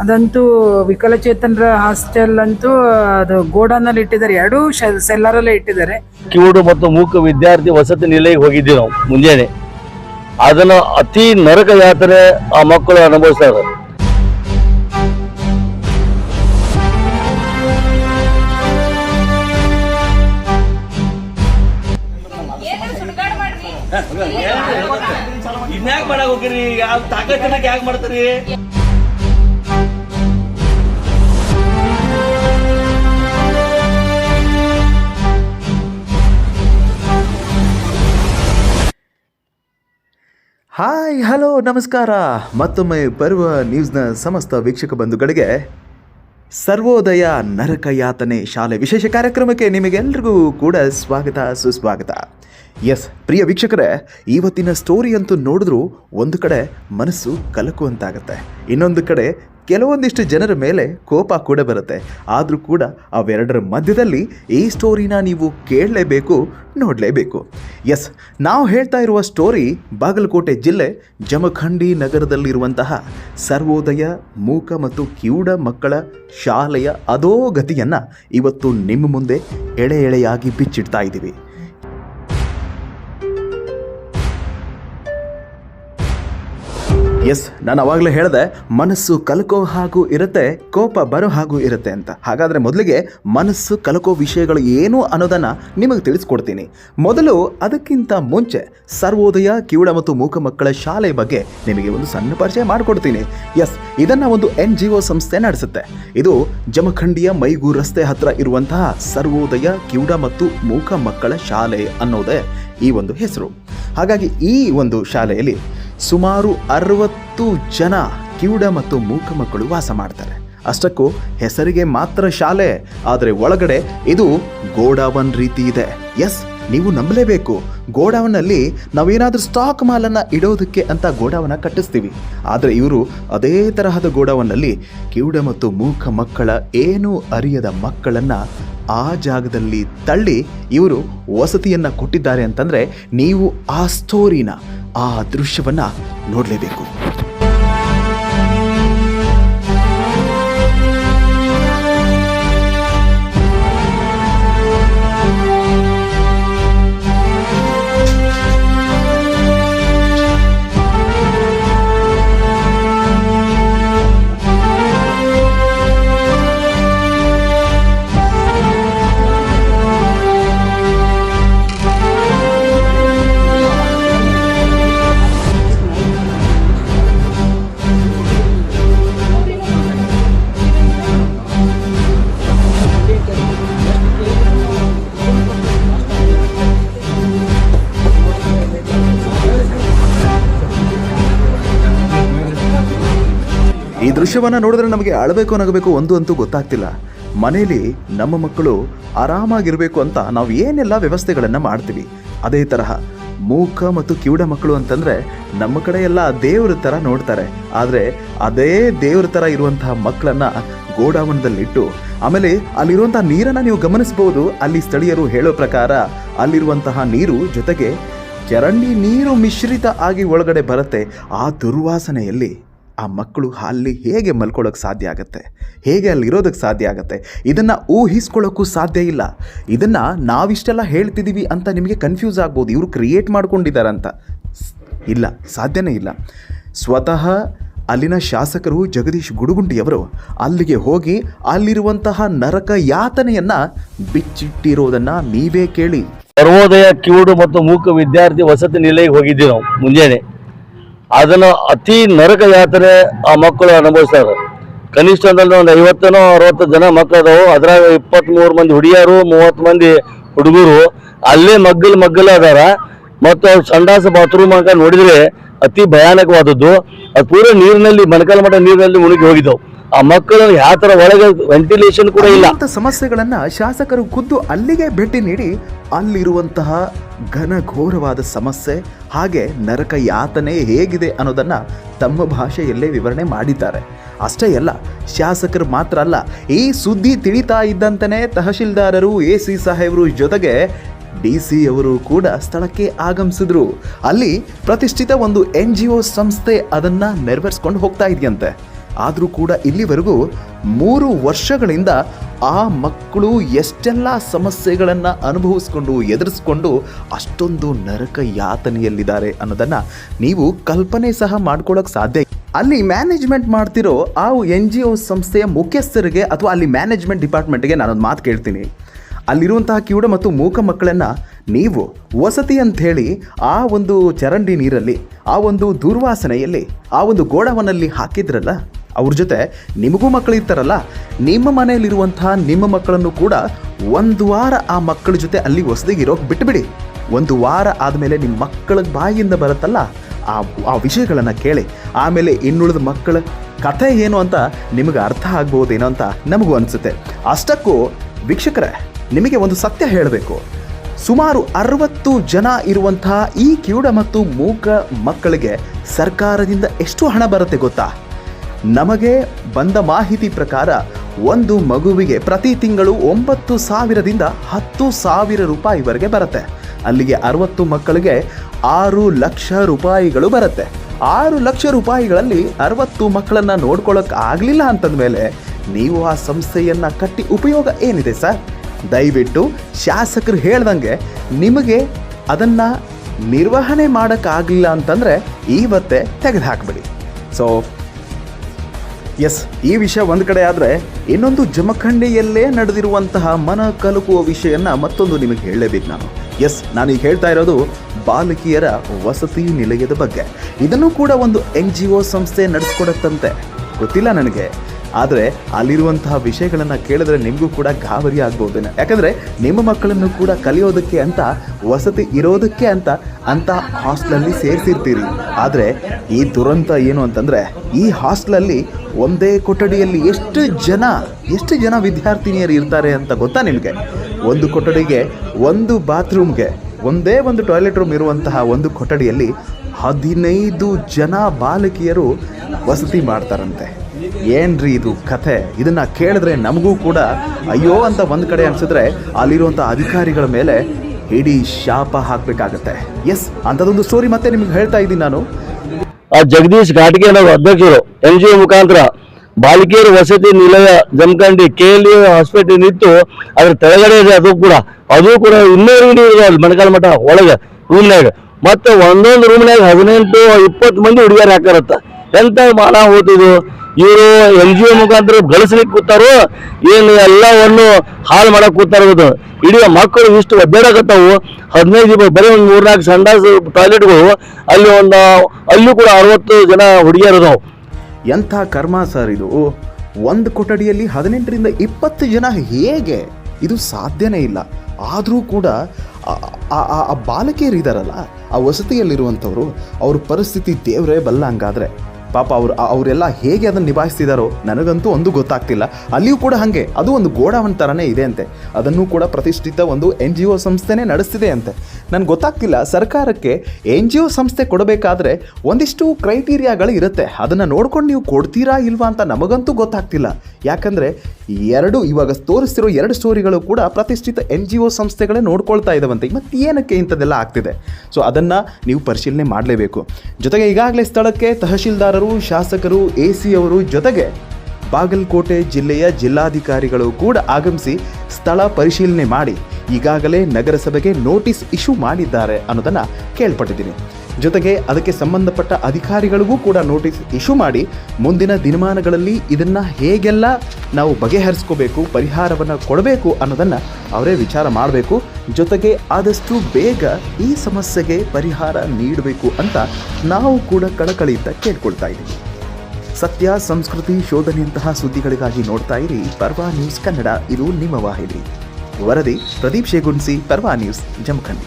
ಅದಂತೂ ವಿಕಲಚೇತನರ ಹಾಸ್ಟೆಲ್ ಅಂತೂ ಅದು ಗೋಡಾನಲ್ಲಿ ಇಟ್ಟಿದ್ದಾರೆ. ಎರಡೂ ಸೆಲ್ಲರಲ್ಲೇ ಇಟ್ಟಿದ್ದಾರೆ. ಕಿವುಡು ಮತ್ತು ಮೂಕ ವಿದ್ಯಾರ್ಥಿ ವಸತಿ ನಿಲಯಕ್ಕೆ ಹೋಗಿದ್ದೀವಿ ನಾವು ಮುಂಜಾನೆ. ಅದನ್ನು ಅತಿ ನರಕ ಯಾತ್ರೆ ಆ ಮಕ್ಕಳು ಅನುಭವಿಸ್ತಾರೆ ಹಾಯ್, ಹಲೋ, ನಮಸ್ಕಾರ. ಮತ್ತೊಮ್ಮೆ ಬರುವ ನ್ಯೂಸ್ನ ಸಮಸ್ತ ವೀಕ್ಷಕ ಬಂಧುಗಳಿಗೆ ಸರ್ವೋದಯ ನರಕ ಯಾತನೆ ಶಾಲೆ ವಿಶೇಷ ಕಾರ್ಯಕ್ರಮಕ್ಕೆ ನಿಮಗೆಲ್ರಿಗೂ ಕೂಡ ಸ್ವಾಗತ, ಸುಸ್ವಾಗತ. ಎಸ್ ಪ್ರಿಯ ವೀಕ್ಷಕರೇ, ಇವತ್ತಿನ ಸ್ಟೋರಿ ಅಂತೂ ನೋಡಿದ್ರೂ ಒಂದು ಕಡೆ ಮನಸ್ಸು ಕಲಕುವಂತಾಗತ್ತೆ. ಇನ್ನೊಂದು ಕಡೆ ಕೆಲವೊಂದಿಷ್ಟು ಜನರ ಮೇಲೆ ಕೋಪ ಕೂಡ ಬರುತ್ತೆ. ಆದರೂ ಕೂಡ ಅವೆರಡರ ಮಧ್ಯದಲ್ಲಿ ಈ ಸ್ಟೋರಿನ ನೀವು ಕೇಳಲೇಬೇಕು, ನೋಡಲೇಬೇಕು. ಎಸ್ ನಾವು ಹೇಳ್ತಾ ಇರುವ ಸ್ಟೋರಿ ಬಾಗಲಕೋಟೆ ಜಿಲ್ಲೆ ಜಮಖಂಡಿ ನಗರದಲ್ಲಿರುವಂತಹ ಸರ್ವೋದಯ ಮೂಕ ಮತ್ತು ಕಿವುಡ ಮಕ್ಕಳ ಶಾಲೆಯ ಅಧೋಗತಿಯನ್ನು ಇವತ್ತು ನಿಮ್ಮ ಮುಂದೆ ಎಳೆ ಎಳೆಯಾಗಿ ಬಿಚ್ಚಿಡ್ತಾ ಇದ್ದೀವಿ. ಎಸ್ ನಾನು ಅವಾಗಲೇ ಹೇಳಿದೆ, ಮನಸ್ಸು ಕಲಕೋ ಹಾಗೂ ಇರುತ್ತೆ, ಕೋಪ ಬರೋ ಹಾಗೂ ಇರುತ್ತೆ ಅಂತ. ಹಾಗಾದರೆ ಮೊದಲಿಗೆ ಮನಸ್ಸು ಕಲಕೋ ವಿಷಯಗಳು ಏನು ಅನ್ನೋದನ್ನು ನಿಮಗೆ ತಿಳಿಸ್ಕೊಡ್ತೀನಿ. ಮೊದಲು ಅದಕ್ಕಿಂತ ಮುಂಚೆ ಸರ್ವೋದಯ, ಕಿವುಡ ಮತ್ತು ಮೂಕ ಮಕ್ಕಳ ಶಾಲೆ ಬಗ್ಗೆ ನಿಮಗೆ ಒಂದು ಸಣ್ಣ ಪರಿಚಯ ಮಾಡಿಕೊಡ್ತೀನಿ. ಎಸ್ ಇದನ್ನು ಒಂದು ಎನ್ ಜಿ ಒ ಸಂಸ್ಥೆ ನಡೆಸುತ್ತೆ. ಇದು ಜಮಖಂಡಿಯ ಮೈಗೂರು ರಸ್ತೆ ಹತ್ರ ಇರುವಂತಹ ಸರ್ವೋದಯ, ಕಿವುಡ ಮತ್ತು ಮೂಕ ಮಕ್ಕಳ ಶಾಲೆ ಅನ್ನೋದೇ ಈ ಒಂದು ಹೆಸರು. ಹಾಗಾಗಿ ಈ ಒಂದು ಶಾಲೆಯಲ್ಲಿ ಸುಮಾರು ಅರವತ್ತು ಜನ ಕಿವುಡ ಮತ್ತು ಮೂಕ ಮಕ್ಕಳು ವಾಸ ಮಾಡ್ತಾರೆ. ಅಷ್ಟಕ್ಕೂ ಹೆಸರಿಗೆ ಮಾತ್ರ ಶಾಲೆ, ಆದರೆ ಒಳಗಡೆ ಇದು ಗೋಡಾವನ್ ರೀತಿ ಇದೆ. ಎಸ್ ನೀವು ನಂಬಲೇಬೇಕು. ಗೋಡಾವನ್ನಲ್ಲಿ ನಾವೇನಾದರೂ ಸ್ಟಾಕ್ ಮಾಲನ್ನು ಇಡೋದಕ್ಕೆ ಅಂತ ಗೋಡಾವನ್ನ ಕಟ್ಟಿಸ್ತೀವಿ. ಆದರೆ ಇವರು ಅದೇ ತರಹದ ಗೋಡಾವನ್ನಲ್ಲಿ ಕಿವುಡ ಮತ್ತು ಮೂಕ ಮಕ್ಕಳ ಏನೂ ಅರಿಯದ ಮಕ್ಕಳನ್ನು ಆ ಜಾಗದಲ್ಲಿ ತಳ್ಳಿ ಇವರು ವಸತಿಯನ್ನು ಕೊಟ್ಟಿದ್ದಾರೆ ಅಂತಂದರೆ ನೀವು ಆ ಸ್ಟೋರಿನ ಆ ದೃಶ್ಯವನ್ನು ನೋಡಲೇಬೇಕು. ದೃಶ್ಯವನ್ನ ನೋಡಿದ್ರೆ ನಮಗೆ ಅಳಬೇಕು ನಗಬೇಕು ಒಂದು ಅಂತೂ ಗೊತ್ತಾಗ್ತಿಲ್ಲ. ಮನೆಯಲ್ಲಿ ನಮ್ಮ ಮಕ್ಕಳು ಆರಾಮಾಗಿರಬೇಕು ಅಂತ ನಾವು ಏನೆಲ್ಲ ವ್ಯವಸ್ಥೆಗಳನ್ನು ಮಾಡ್ತೀವಿ. ಅದೇ ತರಹ ಮೂಕ ಮತ್ತು ಕಿವುಡ ಮಕ್ಕಳು ಅಂತಂದರೆ ನಮ್ಮ ಕಡೆ ಎಲ್ಲ ದೇವ್ರ ಥರ ನೋಡ್ತಾರೆ. ಆದರೆ ಅದೇ ದೇವ್ರ ಥರ ಇರುವಂತಹ ಮಕ್ಕಳನ್ನು ಗೋಡಾವನದಲ್ಲಿಟ್ಟು ಆಮೇಲೆ ಅಲ್ಲಿರುವಂತಹ ನೀರನ್ನು ನೀವು ಗಮನಿಸಬಹುದು ಅಲ್ಲಿ ಸ್ಥಳೀಯರು ಹೇಳೋ ಪ್ರಕಾರ ಅಲ್ಲಿರುವಂತಹ ನೀರು ಜೊತೆಗೆ ಚರಂಡಿ ನೀರು ಮಿಶ್ರಿತ ಆಗಿ ಒಳಗಡೆ ಬರುತ್ತೆ. ಆ ದುರ್ವಾಸನೆಯಲ್ಲಿ ಆ ಮಕ್ಕಳು ಅಲ್ಲಿ ಹೇಗೆ ಮಲ್ಕೊಳ್ಳೋಕ್ಕೆ ಸಾಧ್ಯ ಆಗುತ್ತೆ? ಹೇಗೆ ಅಲ್ಲಿ ಇರೋದಕ್ಕೆ ಸಾಧ್ಯ ಆಗುತ್ತೆ? ಇದನ್ನು ಊಹಿಸ್ಕೊಳ್ಳೋಕ್ಕೂ ಸಾಧ್ಯ ಇಲ್ಲ. ಇದನ್ನು ನಾವಿಷ್ಟೆಲ್ಲ ಹೇಳ್ತಿದ್ದೀವಿ ಅಂತ ನಿಮಗೆ ಕನ್ಫ್ಯೂಸ್ ಆಗ್ಬೋದು. ಇವರು ಕ್ರಿಯೇಟ್ ಮಾಡ್ಕೊಂಡಿದ್ದಾರೆ ಅಂತ ಸ್- ಇಲ್ಲ, ಸಾಧ್ಯನೇ ಇಲ್ಲ. ಸ್ವತಃ ಅಲ್ಲಿನ ಶಾಸಕರು ಜಗದೀಶ್ ಗುಡುಗುಂಡಿಯವರು ಅಲ್ಲಿಗೆ ಹೋಗಿ ಅಲ್ಲಿರುವಂತಹ ನರಕ ಯಾತನೆಯನ್ನು ಬಿಚ್ಚಿಟ್ಟಿರೋದನ್ನು ನೀವೇ ಕೇಳಿ. ಸರ್ವೋದಯ ಕಿವುಡು ಮತ್ತು ಮೂಕ ವಿದ್ಯಾರ್ಥಿ ವಸತಿ ನಿಲಯಕ್ಕೆ ಹೋಗಿದ್ದೀವಿ ನಾವು ಮುಂಜಾನೆ. ಅದನ್ನ ಅತಿ ನರಕ ಯಾತ್ರೆ ಆ ಮಕ್ಕಳು ಅನುಭವಿಸ್ತಾರೆ. ಕನಿಷ್ಠ ಅಂದ್ರೆ ಒಂದು ಐವತ್ತನೋ ಅರವತ್ತು ಜನ ಮಕ್ಕಳು ಅದಾವು. ಅದ್ರಾಗ ಇಪ್ಪತ್ತ್ ಮೂರು ಮಂದಿ ಹುಡುಗಿಯರು ಮೂವತ್ತು ಮಂದಿ ಹುಡುಗರು. ಅಲ್ಲೇ ಮಗ್ಗಲ್ ಮಗ್ಗಲ್ ಅದಾರ. ಮತ್ತು ಅವ್ರು ಸಂಡಾಸ ಬಾತ್ರೂಮ್ ಅಂತ ನೋಡಿದ್ರೆ ಅತಿ ಭಯಾನಕವಾದದ್ದು. ಅದು ಪೂರ ನೀರಿನಲ್ಲಿ, ಮೊಣಕಾಲ ಮಠ ನೀರಿನಲ್ಲಿ ಮುಳುಗಿ ಹೋಗಿದ್ದವು. ಆ ಮಕ್ಕಳು ಯಾವ ತರ ಒಳಗೆ ವೆಂಟಿಲೇಷನ್ ಕೂಡ ಇಲ್ಲ. ಸಮಸ್ಯೆಗಳನ್ನ ಶಾಸಕರು ಖುದ್ದು ಅಲ್ಲಿಗೆ ಭೇಟಿ ನೀಡಿ ಅಲ್ಲಿರುವಂತಹ ಘನಘೋರವಾದ ಸಮಸ್ಯೆ, ಹಾಗೆ ನರಕ ಯಾತನೆ ಹೇಗಿದೆ ಅನ್ನೋದನ್ನ ತಮ್ಮ ಭಾಷೆಯಲ್ಲೇ ವಿವರಣೆ ಮಾಡಿದ್ದಾರೆ. ಅಷ್ಟೇ ಅಲ್ಲ, ಶಾಸಕರು ಮಾತ್ರ ಅಲ್ಲ, ಈ ಸುದ್ದಿ ತಿಳಿತಾ ಇದ್ದಂತನೇ ತಹಶೀಲ್ದಾರರು, ಎ ಸಿ ಸಾಹೇಬರು ಜೊತೆಗೆ ಡಿ ಸಿ ಅವರು ಕೂಡ ಸ್ಥಳಕ್ಕೆ ಆಗಮಿಸಿದ್ರು. ಅಲ್ಲಿ ಪ್ರತಿಷ್ಠಿತ ಒಂದು ಎನ್ ಜಿ ಒ ಸಂಸ್ಥೆ ಅದನ್ನ ನೆರವೇರಿಸ್ಕೊಂಡು ಹೋಗ್ತಾ ಇದೆಯಂತೆ. ಆದರೂ ಕೂಡ ಇಲ್ಲಿವರೆಗೂ ಮೂರು ವರ್ಷಗಳಿಂದ ಆ ಮಕ್ಕಳು ಎಷ್ಟೆಲ್ಲ ಸಮಸ್ಯೆಗಳನ್ನು ಅನುಭವಿಸ್ಕೊಂಡು ಎದುರಿಸ್ಕೊಂಡು ಅಷ್ಟೊಂದು ನರಕ ಯಾತನೆಯಲ್ಲಿದ್ದಾರೆ ಅನ್ನೋದನ್ನು ನೀವು ಕಲ್ಪನೆ ಸಹ ಮಾಡ್ಕೊಳ್ಳೋಕೆ ಸಾಧ್ಯ ಅಲ್ಲಿ ಮ್ಯಾನೇಜ್ಮೆಂಟ್ ಮಾಡ್ತಿರೋ ಆ ಎನ್ ಜಿ ಒ ಸಂಸ್ಥೆಯ ಮುಖ್ಯಸ್ಥರಿಗೆ ಅಥವಾ ಅಲ್ಲಿ ಮ್ಯಾನೇಜ್ಮೆಂಟ್ ಡಿಪಾರ್ಟ್ಮೆಂಟ್ಗೆ ನಾನೊಂದು ಮಾತು ಕೇಳ್ತೀನಿ. ಅಲ್ಲಿರುವಂತಹ ಕಿವುಡ ಮತ್ತು ಮೂಕ ಮಕ್ಕಳನ್ನು ನೀವು ವಸತಿ ಅಂಥೇಳಿ ಆ ಒಂದು ಚರಂಡಿ ನೀರಲ್ಲಿ, ಆ ಒಂದು ದುರ್ವಾಸನೆಯಲ್ಲಿ, ಆ ಒಂದು ಗೋಡವನಲ್ಲಿ ಹಾಕಿದ್ರಲ್ಲ? ಅವ್ರ ಜೊತೆ ನಿಮಗೂ ಮಕ್ಕಳು ಇರ್ತಾರಲ್ಲ, ನಿಮ್ಮ ಮನೆಯಲ್ಲಿರುವಂತಹ ನಿಮ್ಮ ಮಕ್ಕಳನ್ನು ಕೂಡ ಒಂದು ವಾರ ಆ ಮಕ್ಕಳ ಜೊತೆ ಅಲ್ಲಿ ವಸತಿಗೆ ಇರೋಕೆ ಬಿಟ್ಟುಬಿಡಿ ಒಂದು ವಾರ ಆದಮೇಲೆ ನಿಮ್ಮ ಮಕ್ಕಳ ಬಾಯಿಯಿಂದ ಬರುತ್ತಲ್ಲ, ಆ ಆ ವಿಷಯಗಳನ್ನು ಕೇಳಿ. ಆಮೇಲೆ ಇನ್ನುಳಿದ ಮಕ್ಕಳ ಕಥೆ ಏನು ಅಂತ ನಿಮಗೆ ಅರ್ಥ ಆಗ್ಬೋದೇನೋ ಅಂತ ನಮಗೂ ಅನಿಸುತ್ತೆ. ಅಷ್ಟಕ್ಕೂ ವೀಕ್ಷಕರೇ, ನಿಮಗೆ ಒಂದು ಸತ್ಯ ಹೇಳಬೇಕು. ಸುಮಾರು ಅರವತ್ತು ಜನ ಇರುವಂತಹ ಈ ಕಿವುಡ ಮತ್ತು ಮೂಕ ಮಕ್ಕಳಿಗೆ ಸರ್ಕಾರದಿಂದ ಎಷ್ಟು ಹಣ ಬರುತ್ತೆ ಗೊತ್ತಾ? ನಮಗೆ ಬಂದ ಮಾಹಿತಿ ಪ್ರಕಾರ ಒಂದು ಮಗುವಿಗೆ ಪ್ರತಿ ತಿಂಗಳು ಒಂಬತ್ತು ಸಾವಿರದಿಂದ ಹತ್ತು ಸಾವಿರ ರೂಪಾಯಿವರೆಗೆ ಬರುತ್ತೆ. ಅಲ್ಲಿಗೆ ಅರವತ್ತು ಮಕ್ಕಳಿಗೆ ಆರು ಲಕ್ಷ ರೂಪಾಯಿಗಳು ಬರುತ್ತೆ. ಆರು ಲಕ್ಷ ರೂಪಾಯಿಗಳಲ್ಲಿ ಅರವತ್ತು ಮಕ್ಕಳನ್ನು ನೋಡ್ಕೊಳ್ಳೋಕೆ ಆಗಲಿಲ್ಲ ಅಂತಂದ್ಮೇಲೆ ನೀವು ಆ ಸಂಸ್ಥೆಯನ್ನು ಕಟ್ಟಿ ಉಪಯೋಗ ಏನಿದೆ ಸರ್? ದಯವಿಟ್ಟು ಶಾಸಕರು ಹೇಳ್ದಂಗೆ ನಿಮಗೆ ಅದನ್ನು ನಿರ್ವಹಣೆ ಮಾಡೋಕ್ಕಾಗಲಿಲ್ಲ ಅಂತಂದರೆ ಇವತ್ತೇ ತೆಗೆದು ಹಾಕ್ಬಿಡಿ ಸೊ ಎಸ್ ಈ ವಿಷಯ ಒಂದು ಕಡೆ ಆದರೆ ಇನ್ನೊಂದು ಜಮಖಂಡಿಯಲ್ಲೇ ನಡೆದಿರುವಂತಹ ಮನ ಕಲುಕುವ ವಿಷಯನ ಮತ್ತೊಂದು ನಿಮಗೆ ಹೇಳಲೇಬೇಕು ನಾನು. ಎಸ್ ನಾನು ಈಗ ಹೇಳ್ತಾ ಇರೋದು ಬಾಲಕಿಯರ ವಸತಿ ನಿಲಯದ ಬಗ್ಗೆ. ಇದನ್ನು ಕೂಡ ಒಂದು ಎನ್ ಜಿ ಒ ಸಂಸ್ಥೆ ನಡೆಸ್ಕೊಡತ್ತಂತೆ. ಗೊತ್ತಿಲ್ಲ ನನಗೆ. ಆದರೆ ಅಲ್ಲಿರುವಂತಹ ವಿಷಯಗಳನ್ನು ಕೇಳಿದ್ರೆ ನಿಮಗೂ ಕೂಡ ಗಾಬರಿ ಆಗ್ಬೋದೇನೆ ಯಾಕಂದರೆ ನಿಮ್ಮ ಮಕ್ಕಳನ್ನು ಕೂಡ ಕಲಿಯೋದಕ್ಕೆ ಅಂತ, ವಸತಿ ಇರೋದಕ್ಕೆ ಅಂತ ಅಂತ ಹಾಸ್ಟ್ಲಲ್ಲಿ ಸೇರಿಸಿರ್ತೀರಿ. ಆದರೆ ಈ ದುರಂತ ಏನು ಅಂತಂದರೆ, ಈ ಹಾಸ್ಟ್ಲಲ್ಲಿ ಒಂದೇ ಕೊಠಡಿಯಲ್ಲಿ ಎಷ್ಟು ಜನ ಎಷ್ಟು ಜನ ವಿದ್ಯಾರ್ಥಿನಿಯರು ಇರ್ತಾರೆ ಅಂತ ಗೊತ್ತಾ ನಿಮಗೆ? ಒಂದು ಕೊಠಡಿಗೆ ಒಂದು ಬಾತ್ರೂಮ್ಗೆ, ಒಂದೇ ಒಂದು ಟಾಯ್ಲೆಟ್ ರೂಮ್ ಇರುವಂತಹ ಒಂದು ಕೊಠಡಿಯಲ್ಲಿ ಹದಿನೈದು ಜನ ಬಾಲಕಿಯರು ವಸತಿ ಮಾಡ್ತಾರಂತೆ. ಏನ್ರಿ ಇದು ಕಥೆ? ಇದನ್ನ ಕೇಳಿದ್ರೆ ನಮಗೂ ಕೂಡ ಅಯ್ಯೋ ಅಂತ ಒಂದ್ ಕಡೆ ಅನ್ಸಿದ್ರೆ ಅಲ್ಲಿರುವಂಥ ಅಧಿಕಾರಿಗಳ ಮೇಲೆ ಇಡೀ ಶಾಪ ಹಾಕ್ಬೇಕಾಗತ್ತೆ. ಎಸ್ ಅಂಥದ್ದೊಂದು ಸ್ಟೋರಿ ಮತ್ತೆ ನಿಮ್ಗೆ ಹೇಳ್ತಾ ಇದ್ದೀನಿ ನಾನು. ಆ ಜಗದೀಶ್ ಘಾಟಿಗೆ ನಾವು ಅಧ್ಯಕ್ಷರು, ಎನ್ ಜಿ ಒ ಮುಖಾಂತರ. ಬಾಲಿಕೆಯರು ವಸತಿ ನಿಲಯ ಜಮಖಂಡಿ ಕೆ ಎಲ್ ಹಾಸ್ಪಿಟಲ್ ಇತ್ತು ಅದ್ರ ತೆಳಗಡೆ ಇದೆ, ಅದು ಕೂಡ. ಅದು ಕೂಡ ಇನ್ನೂರು ಅಲ್ಲಿ ಮಣಕಾಲ ಮಠ ಒಳಗೆ ರೂಮ್ನಾಗ ಮತ್ತೆ ಒಂದೊಂದು ರೂಮ್ನಾಗ ಹದಿನೆಂಟು, ಇಪ್ಪತ್ತು ಮಂದಿ ಹುಡುಗಿಯರು ಹಾಕಾರತ್ತ. ಎಂತ ಮಾನ ಹೋತಿದು ಇವರು ಎನ್ ಜಿ ಒ ಮುಖಾಂತರ ಗಳಿಸ್ಲಿಕ್ಕೆ ಕೂತಾರೋ ಏನು ಎಲ್ಲವನ್ನು ಹಾಳು ಮಾಡಕ್ ಕೂತಾರದು ಇಡೀ ಮಕ್ಕಳು ಇಷ್ಟು ಒದ್ದಾಡಕತ್ತಾವು ಹದಿನೈದು ಬರೀ ಒಂದು ಮೂರ್ನಾಲ್ಕು ಸಂಡಾಸ್ ಟಾಯ್ಲೆಟ್ಗಳು, ಅಲ್ಲಿ ಒಂದು ಅಲ್ಲೂ ಕೂಡ ಅರವತ್ತು ಜನ ಹುಡುಗಿಯರು ಅದಾವು ಎಂಥ ಕರ್ಮ ಸರ್ ಇದು? ಒಂದು ಕೊಠಡಿಯಲ್ಲಿ ಹದಿನೆಂಟರಿಂದ ಇಪ್ಪತ್ತು ಜನ ಹೇಗೆ? ಇದು ಸಾಧ್ಯನೇ ಇಲ್ಲ. ಆದರೂ ಕೂಡ ಆ- ಆ ಆ- ಆ ಬಾಲಕಿಯರು ಇದ್ದಾರಲ್ಲ ಆ ವಸತಿಯಲ್ಲಿರುವಂಥವ್ರು, ಅವ್ರ ಪರಿಸ್ಥಿತಿ ದೇವರೇ ಬಲ್ಲ ಹಂಗಾದ್ರೆ. ಪಾಪ ಅವರು ಅವರೆಲ್ಲ ಹೇಗೆ ಅದನ್ನು ನಿಭಾಯಿಸ್ತಿದಾರೋ ನನಗಂತೂ ಒಂದು ಗೊತ್ತಾಗ್ತಿಲ್ಲ. ಅಲ್ಲಿಯೂ ಕೂಡ ಹಾಗೆ. ಅದು ಒಂದು ಗೋಡಾವನ್ ಥರನೇ ಇದೆ ಅಂತೆ. ಅದನ್ನು ಕೂಡ ಪ್ರತಿಷ್ಠಿತ ಒಂದು ಎನ್ ಜಿ ಒ ಸಂಸ್ಥೆನೇ ನಡೆಸ್ತಿದೆ ಅಂತೆ. ನನಗೆ ಗೊತ್ತಾಗ್ತಿಲ್ಲ ಸರ್ಕಾರಕ್ಕೆ ಎನ್ ಜಿ ಒ ಸಂಸ್ಥೆ ಕೊಡಬೇಕಾದ್ರೆ ಒಂದಿಷ್ಟು ಕ್ರೈಟೀರಿಯಾಗಳು ಇರುತ್ತೆ. ಅದನ್ನು ನೋಡ್ಕೊಂಡು ನೀವು ಕೊಡ್ತೀರಾ ಇಲ್ವಾ ಅಂತ ನಮಗಂತೂ ಗೊತ್ತಾಗ್ತಿಲ್ಲ. ಯಾಕಂದರೆ ಎರಡು ಇವಾಗ ತೋರಿಸ್ತಿರೋ ಎರಡು ಸ್ಟೋರಿಗಳು ಕೂಡ ಪ್ರತಿಷ್ಠಿತ ಎನ್ ಜಿ ಒ ಸಂಸ್ಥೆಗಳೇ ನೋಡ್ಕೊಳ್ತಾ ಇದ್ದಾವಂತೆ ಮತ್ತು ಏನಕ್ಕೆ ಇಂಥದ್ದೆಲ್ಲ ಆಗ್ತಿದೆ? ಸೊ ಅದನ್ನು ನೀವು ಪರಿಶೀಲನೆ ಮಾಡಲೇಬೇಕು. ಜೊತೆಗೆ ಈಗಾಗಲೇ ಸ್ಥಳಕ್ಕೆ ತಹಶೀಲ್ದಾರರು ಶಾಸಕರು ಎ ಸಿ ಅವರು ಜೊತೆಗೆ ಬಾಗಲಕೋಟೆ ಜಿಲ್ಲೆಯ ಜಿಲ್ಲಾಧಿಕಾರಿಗಳು ಕೂಡ ಆಗಮಿಸಿ ಸ್ಥಳ ಪರಿಶೀಲನೆ ಮಾಡಿ ಈಗಾಗಲೇ ನಗರಸಭೆಗೆ ನೋಟಿಸ್ ಇಶ್ಯೂ ಮಾಡಿದ್ದಾರೆ ಅನ್ನೋದನ್ನು ಕೇಳ್ಪಟ್ಟಿದ್ದೀನಿ. ಜೊತೆಗೆ ಅದಕ್ಕೆ ಸಂಬಂಧಪಟ್ಟ ಅಧಿಕಾರಿಗಳಿಗೂ ಕೂಡ ನೋಟಿಸ್ ಇಶ್ಯೂ ಮಾಡಿ ಮುಂದಿನ ದಿನಮಾನಗಳಲ್ಲಿ ಇದನ್ನು ಹೇಗೆಲ್ಲ ನಾವು ಬಗೆಹರಿಸ್ಕೋಬೇಕು, ಪರಿಹಾರವನ್ನು ಕೊಡಬೇಕು ಅನ್ನೋದನ್ನು ಅವರೇ ವಿಚಾರ ಮಾಡಬೇಕು. ಜೊತೆಗೆ ಆದಷ್ಟು ಬೇಗ ಈ ಸಮಸ್ಯೆಗೆ ಪರಿಹಾರ ನೀಡಬೇಕು ಅಂತ ನಾವು ಕೂಡ ಕಳಕಳಿಯಿಂದ ಕೇಳ್ಕೊಳ್ತಾ ಇದ್ದೀವಿ. ಸತ್ಯ, ಸಂಸ್ಕೃತಿ, ಶೋಧನೆಯಂತಹ ಸುದ್ದಿಗಳಿಗಾಗಿ ನೋಡ್ತಾ ಇರಿ. ಪರ್ವಾ ನ್ಯೂಸ್ ಕನ್ನಡ, ಇದು ನಿಮ್ಮ ವಾಹಿನಿ. ವರದಿ ಪ್ರದೀಪ್ ಶೇಗುನ್ಸಿ ಪರ್ವಾ ನ್ಯೂಸ್, ಜಮಖಂಡಿ.